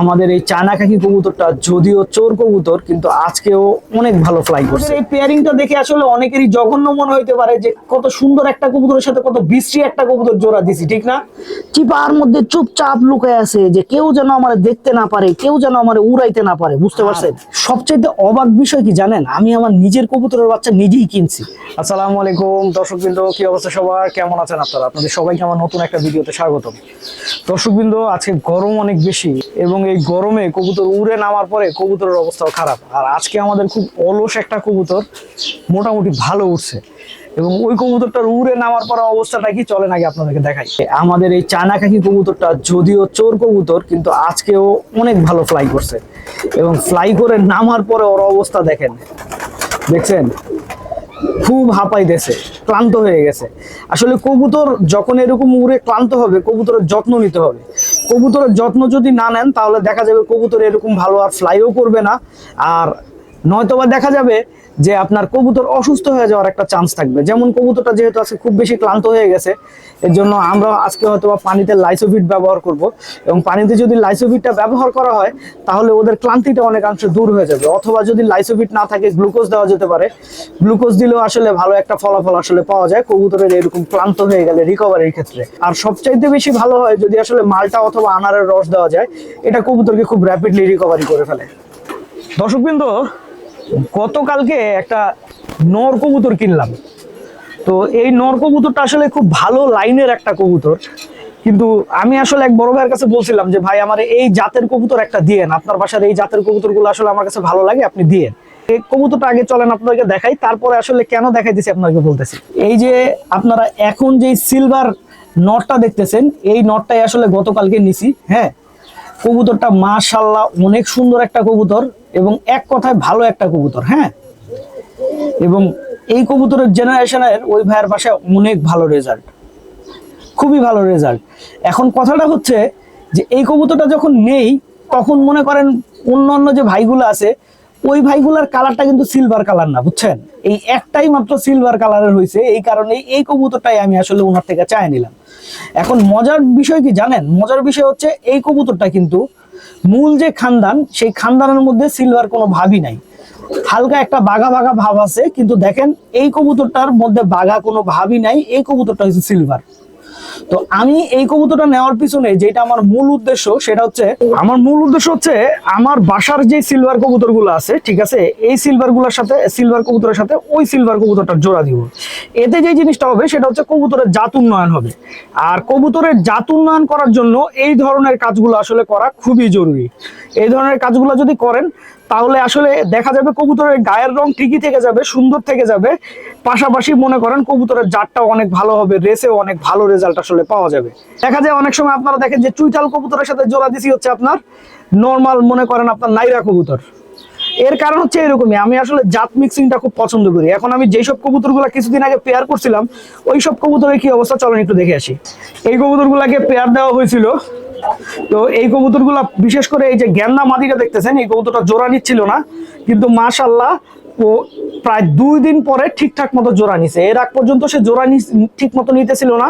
আমাদের এই চায়না কাকি কবুতরটা যদিও চোর কবুতর কিন্তু আজকেও অনেক ভালো ফ্লাই করছে। এই পেয়ারিংটা দেখে আসলে অনেকেরই জঘন্য মনে হইতে পারে যে কত সুন্দর একটা কবুতরের সাথে কত বিশ্রী একটা কবুতর জোড়া দিছি ঠিক না? চিপার মধ্যে চুপচাপ লুকায় আছে যে কেউ যেন আমার দেখতে না পারে কেউ যেন আমার উড়াইতে না পারে বুঝতে পারছেন? সবচেয়ে অবাক বিষয় কি জানেন? আমি আমার নিজের কবুতরের বাচ্চা নিজেই কিনছি। আসসালামু আলাইকুম দর্শকবৃন্দ কি অবস্থা সবার? কেমন আছেন আপনারা? আপনাদের সবাইকে আমার নতুন একটা ভিডিওতে স্বাগতম। দর্শকবৃন্দ আজকে গরম অনেক বেশি এবং এই গরমে কবুতর উড়ে নামার পরে কবুতরের অবস্থাও খারাপ। আর আজকে আমাদের খুব অলস একটা কবুতর মোটামুটি ভালো উঠছে এবং ওই কবুতরটার উড়ে নামার পর অবস্থাটা কি চলে আগে আপনাদেরকে দেখাই। আমাদের এই চায়না কাকি কবুতরটা যদিও চোর কবুতর, কিন্তু আজকেও অনেক ভালো ফ্লাই করছে। এবং ফ্লাই করে নামার পরে ওর অবস্থা দেখেন। দেখছেন? খুব হাঁপাই হাঁপাইতেছে ক্লান্ত হয়ে গেছে। আসলে কবুতর যখন এরকম উড়ে ক্লান্ত হবে, কবুতরের যত্ন নিতে হবে। কবুতরের যত্ন যদি না নেন, তাহলে দেখা যাবে কবুতর এরকম ভালো আর ফ্লাইও করবে না। আর নয়তোবা দেখা যাবে যে আপনার কবুতর অসুস্থ হয়ে যাওয়ার একটা চান্স থাকবে। যেমন কবুতরটা যেহেতু আছে খুব বেশি ক্লান্ত হয়ে গেছে, এর জন্য আমরা আজকে হয়তো পানিতে লাইসোভিট ব্যবহার করব এবং পানিতে যদি লাইসোভিটটা ব্যবহার করা হয়, তাহলে ওদের ক্লান্তিটা অনেকাংশে দূর হয়ে যাবে। অথবা যদি লাইসোভিট না থাকে গ্লুকোজ দেওয়া যেতে পারে। গ্লুকোজ দিলেও আসলে ভালো একটা ফলাফল আসলে পাওয়া যায়। কবুতরের এরকম ক্লান্ত হয়ে গেলে রিকভারির ক্ষেত্রে। আর সবচাইতে বেশি ভালো হয় যদি আসলে মালটা অথবা আনারের রস দেওয়া যায়, এটা কবুতরকে খুব র্যাপিডলি রিকভারি করে ফেলে। দর্শকবৃন্দ গতকালকে একটা নর কবুতর কিনলাম। তো এই নর কবুতরটা আসলে খুব ভালো লাইনের একটা কবুতর। কিন্তু আমি আসলে এক বড় ভাইয়ের কাছে বলছিলাম যে, ভাই, আমার এই জাতের কবুতর একটা দিয়েন। আপনার বাসার এই জাতের কবুতরগুলো আসলে আমার কাছে ভালো লাগে, আপনি দিয়েন। এই কবুতরটা আগে চলেন আপনাকে দেখাই। তারপরে আসলে কেন দেখাইতেছি আপনাকে বলতেছি। এই যে আপনারা এখন যে সিলভার নটটা দেখতেছেন, এই নটটাই আসলে গতকালকে নিছি হ্যাঁ। কবুতরটা মাশাল্লাহ অনেক সুন্দর একটা কবুতর। এবং এক কথায় ভালো একটা কবুতর হ্যাঁ? এবং এই কবুতরের জেনারেশনের ওই ভাইয়ের বাসায় অনেক ভালো রেজাল্ট খুবই ভালো রেজাল্ট এখন কথাটা হচ্ছে যে, এই কবুতরটা যখন নেই, তখন মনে করেন অন্য অন্য যে ভাইগুলো আছে, ওই ভাইগুলার কালারটা কিন্তু সিলভার কালার না, বুঝছেন? এই একটাই মাত্র সিলভার কালারের হয়েছে এই কারণে এই কবুতরটাই আমি আসলে ওনার থেকে চাই নিলাম। এখন মজার বিষয় কি জানেন? মজার বিষয় হচ্ছে, এই কবুতরটা কিন্তু মূল যে খানদান, সেই খানদানের মধ্যে সিলভার কোনো ভাবই নাই। হালকা একটা বাঘা বাঘা ভাব আছে, কিন্তু দেখেন এই কবুতরটার মধ্যে বাঘা কোনো ভাবই নাই, এই কবুতরটা হচ্ছে সিলভার। তো আমি এই কবুতরটা নেওয়ার পিছনে যেটা আমার মূল উদ্দেশ্য, সেটা হচ্ছে আমার মূল উদ্দেশ্য হচ্ছে আমার বাসার যে সিলভার কবুতরগুলো আছে, ঠিক আছে, এই সিলভারগুলোর সাথে সিলভার কবুতরের সাথে ওই সিলভার কবুতরটা জোড়া দিব। এতে যে জিনিসটা হবে, সেটা হচ্ছে কবুতরের জাত উন্নয়ন হবে। আর কবুতরের জাত উন্নয়ন করার জন্য এই ধরনের কাজগুলো আসলে করা খুবই জরুরি। এই ধরনের কাজগুলো যদি করেন, তাহলে আসলে দেখা যাবে কবুতরের গায়ের রং ঠিকই থেকে যাবে, সুন্দর থেকে যাবে। পাশাপাশি মনে করেন কবুতরের জাতটাও অনেক ভালো হবে, রেসেও অনেক ভালো রেজাল্ট আসলে পাওয়া যাবে। দেখা যায় অনেক সময় আপনারা দেখেন যে চুইটাল কবুতরের সাথে জোড়া দিছি হচ্ছে আপনার নর্মাল মনে করেন আপনার নাইরা কবুতর। এর কারণ হচ্ছে এরকমই, আমি আসলে জাত মিক্সিংটা খুব পছন্দ করি। এখন আমি যেসব কবুতরগুলো কিছুদিন আগে পেয়ার করছিলাম ওই সব কবুতরের কি অবস্থা চলেন একটু দেখে আসি। এই কবুতরগুলোকে পেয়ার দেওয়া হয়েছিল তো এই কবুতরগুলা, বিশেষ করে এই যে গেন্দা মাদিটা দেখতেছেন, এই কবুতরটা জোড়া নিচ্ছিল না, কিন্তু মাশাল্লাহ ও প্রায় দুই দিন পরে ঠিকঠাক মতো জোড়া নিছে। এর আগ পর্যন্ত সে জোড়া ঠিক মতো নিতেছিল না,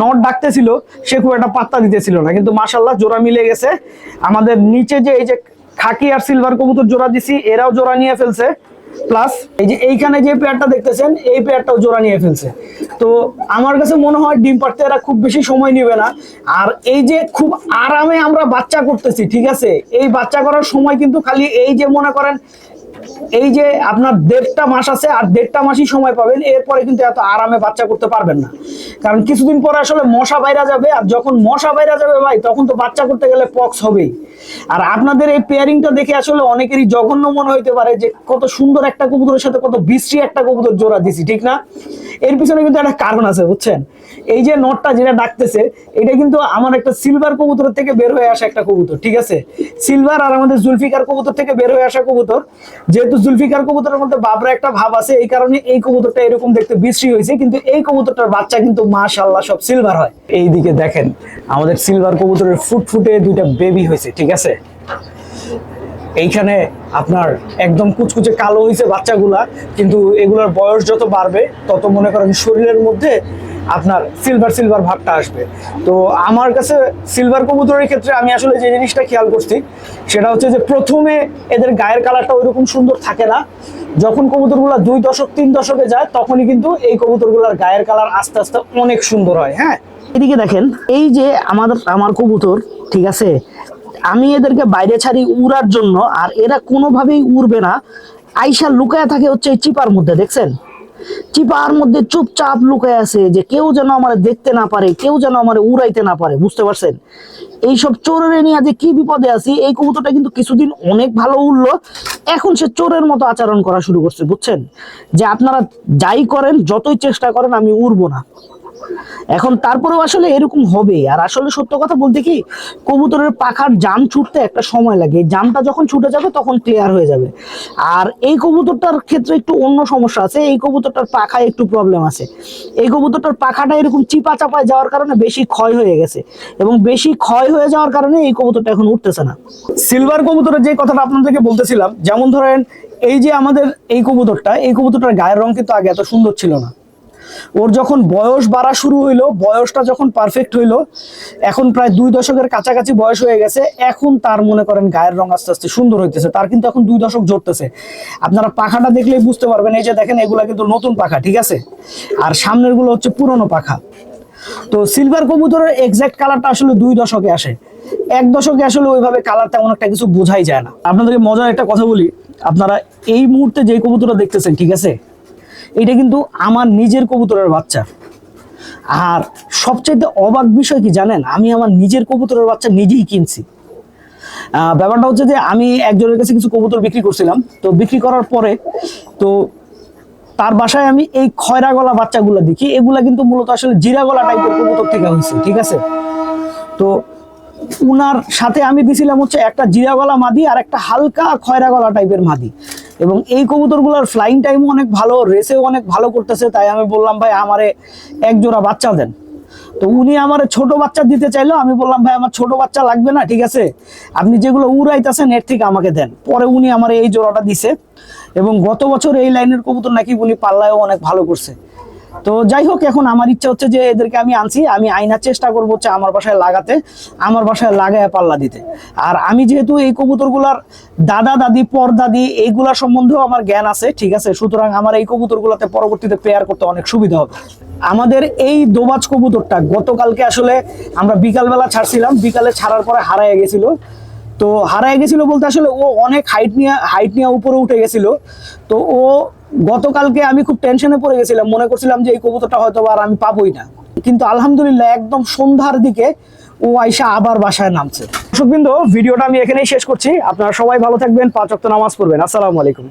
নট ডাকতেছিল, সে খুব একটা পাত্তা দিতেছিল না, কিন্তু মাশাল্লাহ জোড়া মিলে গেছে। আমাদের নিচে যে এই যে খাকি আর সিলভার কবুতর জোড়া দিছি, এরাও জোড়া নিয়ে ফেলছে। প্লাস এই যে এইখানে যে পেয়ারটা দেখতেছেন, এই পেয়ারটাও জোড়া নিয়ে ফেলছে। তো আমার কাছে মনে হয় ডিম পাড়তে এরা খুব বেশি সময় নেবে না। আর এই যে খুব আরামে আমরা বাচ্চা করতেছি, ঠিক আছে? এই বাচ্চা করার সময় কিন্তু খালি এই যে মনে করেন এই যে আপনার দেড়টা মাস আছে আর দেড়টা মাসই সময় পাবেন, এরপরে কিন্তু এত আরামে বাচ্চা করতে পারবেন না। কারণ কিছুদিন পরে আসলে মশা বাইরা যাবে, আর যখন মশা বাইরা যাবে ভাই, তখন তো বাচ্চা করতে গেলে পক্স হবেই। আর আপনাদের এই পেয়ারিংটা দেখে আসলে অনেকেরই জঘন্য মনে হইতে পারে যে, কত সুন্দর একটা কবুতরের সাথে কত বিশ্রী একটা কবুতর জোড়া দিছি, ঠিক না? এর পিছনে কিন্তু একটা কারণ আছে, বুঝছেন? এই যে নটটা যেটা ডাকতেছে, এটা কিন্তু আমার একটা সিলভার কবুতরের থেকে বের হয়ে আসা একটা কবুতর, ঠিক আছে? সিলভার আর আমাদের জুলফিকার কবুতর থেকে বের হয়ে আসা কবুতর, যেহেতু জুলফিকার কবুতরের মধ্যে বাবরা একটা ভাব আছে, এই কারণে এই কবুতরটা এরকম দেখতে বিশ্রী হয়েছে, কিন্তু এই কবুতরটার বাচ্চা কিন্তু মাশাল্লাহ সব সিলভার হয়। এই দিকে দেখেন, আমাদের সিলভার কবুতরের ফুটফুটে দুইটা বেবি হয়েছে, ঠিক আছে? এইখানে আপনার একদম কুচকুচে কালো হয়েছে বাচ্চাগুলা, কিন্তু এগুলোর বয়স যত বাড়বে, তত মনে করেন শরীরের মধ্যে আপনার সিলভার সিলভার ভাবটা আসবে। তো আমার কাছে সিলভার কবুতরের ক্ষেত্রে আমি আসলে যে জিনিসটা খেয়াল করছি, সেটা হচ্ছে যে প্রথমে এদের গায়ের কালারটা ওইরকম সুন্দর থাকে না। যখন কবুতরগুলো দুই দশক, তিন দশকে যায়, তখনই কিন্তু এই কবুতরগুলোর গায়ের কালার আস্তে আস্তে অনেক সুন্দর হয় হ্যাঁ। এদিকে দেখেন, এই যে আমাদের আমার কবুতর, ঠিক আছে? আমি এদেরকে বাইরে ছাড়ি উড়ার জন্য, আর এরা কোনোভাবেই উড়বে না। আইসা লুকায় থাকে হচ্ছে এই চিপার মধ্যে, দেখছেন? চিপার মধ্যে চুপচাপ লুকায় আছে যে কেউ যেন আমার দেখতে না পারে, কেউ যেন আমার উড়াইতে না পারে, বুঝতে পারছেন? এইসব চোরের নিয়ে যে কি বিপদে আছি? এই কবুতরটা কিন্তু কিছুদিন অনেক ভালো উঠল এখন সে চোরের মতো আচরণ করা শুরু করছে, বুঝছেন? যে আপনারা যাই করেন, যতই চেষ্টা করেন, আমি উড়বো না। এখন তারপরেও আসলে এরকম হবে। আর আসলে সত্য কথা বলতে কি, কবুতরের পাখার জাম ছুটতে একটা সময় লাগে। জামটা যখন ছুটে যাবে, তখন ক্লিয়ার হয়ে যাবে। আর এই কবুতরটার ক্ষেত্রে একটু অন্য সমস্যা আছে। এই কবুতরটার পাখায় একটু প্রবলেম আছে। এই কবুতরটার পাখাটা এরকম চিপা চাপায় যাওয়ার কারণে বেশি ক্ষয় হয়ে গেছে। এবং বেশি ক্ষয় হয়ে যাওয়ার কারণে এই কবুতরটা এখন উঠতেছে না। সিলভার কবুতরের যে কথাটা আপনাদেরকে বলতেছিলাম, যেমন ধরেন এই যে আমাদের এই কবুতরটা, এই কবুতরটার গায়ের রং কিন্তু আগে এত সুন্দর ছিল না। ওর যখন বয়স বাড়া শুরু হইল, বয়সটা যখন পারফেক্ট হইল, এখন প্রায় দুই দশকের কাছাকাছি বয়স হয়ে গেছে, এখন তার মনে করেন গায়ের রং আস্তে আস্তে সুন্দর হইতেছে, তার কিন্তু এখন দুই দশক জড়তেছে আপনারা পাখাটা দেখলেই বুঝতে পারবেন, এই যে দেখেন, এগুলা কিন্তু নতুন পাখা, ঠিক আছে? আর সামনেরগুলো হচ্ছে পুরনো পাখা। তো সিলভার কবুতরের এক্সাক্ট কালারটা আসলে দুই দশকে আসে। এক দশকে আসলে ওইভাবে কালার তেমন একটা কিছু বোঝাই যায় না। আপনাদেরকে মজার একটা কথা বলি, আপনারা এই মুহূর্তে যে কবুতরটা দেখতেছেন, ঠিক আছে? এটা কিন্তু আমার নিজের কবুতরের বাচ্চা। আর সবচাইতে অবাক বিষয় কি জানেন? আমি আমার নিজের কবুতরের বাচ্চা নিজেই কিনছি। ব্যাপারটা হচ্ছে যে আমি একজনের কাছে কিছু কবুতর বিক্রি করছিলাম। তো বিক্রি করার পরে তো তার বাসায় আমি এই খয়রা গলা বাচ্চাগুলো দেখি। এগুলা কিন্তু মূলত আসলে জিরা গলা টাইপের কবুতর থেকে হয়েছে, ঠিক আছে? তো উনার সাথে আমি দিছিলাম হচ্ছে একটা জিরা গলা মাদি আর একটা হালকা খয়রা গলা টাইপের মাদি। এবং এই কবুতরগুলোর ফ্লাইং টাইমও অনেক ভালো রেসেও অনেক ভালো করতেছে, তাই আমি বললাম, ভাই, আমারে এক জোড়া বাচ্চা দেন। তো উনি আমার ছোট বাচ্চা দিতে চাইলো, আমি বললাম, ভাই, আমার ছোট বাচ্চা লাগবে না, ঠিক আছে? আপনি যেগুলো উড়াইতেছেন, এর থেকে আমাকে দেন। পরে উনি আমার এই জোড়াটা দিছে এবং গত বছর এই লাইনের কবুতর নাকি উনি পাল্লায়ও অনেক ভালো করছে। তো যাই হোক, এখন আমার ইচ্ছা হচ্ছে যে এদেরকে আমি আনছি, আমি আইনার চেষ্টা করব হচ্ছে আমার বাসায় লাগাতে, আমার বাসায় লাগায় পাল্লা দিতে। আর আমি যেহেতু এই কবুতরগুলার দাদা, দাদি পর দাদি এইগুলা সম্বন্ধেও আমার জ্ঞান আছে, ঠিক আছে? সুতরাং আমার এই কবুতরগুলোতে পরবর্তীতে পেয়ার করতে অনেক সুবিধা হবে। আমাদের এই দোবাজ কবুতরটা গতকালকে আসলে আমরা বিকালবেলা ছাড়ছিলাম, বিকালে ছাড়ার পরে হারায় গেছিল। তো হারায় গেছিল বলতে আসলে ও অনেক হাইট নিয়ে হাইট নিয়ে উপরে উঠে গেছিল। তো ও গতকালকে আমি খুব টেনশনে পড়ে গেছিলাম, মনে করছিলাম যে এই কবুতরটা হয়তো আর আমি পাবোই না। কিন্তু আলহামদুলিল্লাহ একদম সন্ধ্যার দিকে ও আইসা আবার বাসায় নামছে। দর্শকবৃন্দ, ভিডিওটা আমি এখানেই শেষ করছি। আপনারা সবাই ভালো থাকবেন, পাঁচ নামাজ পড়বেন। আসসালামু আলাইকুম।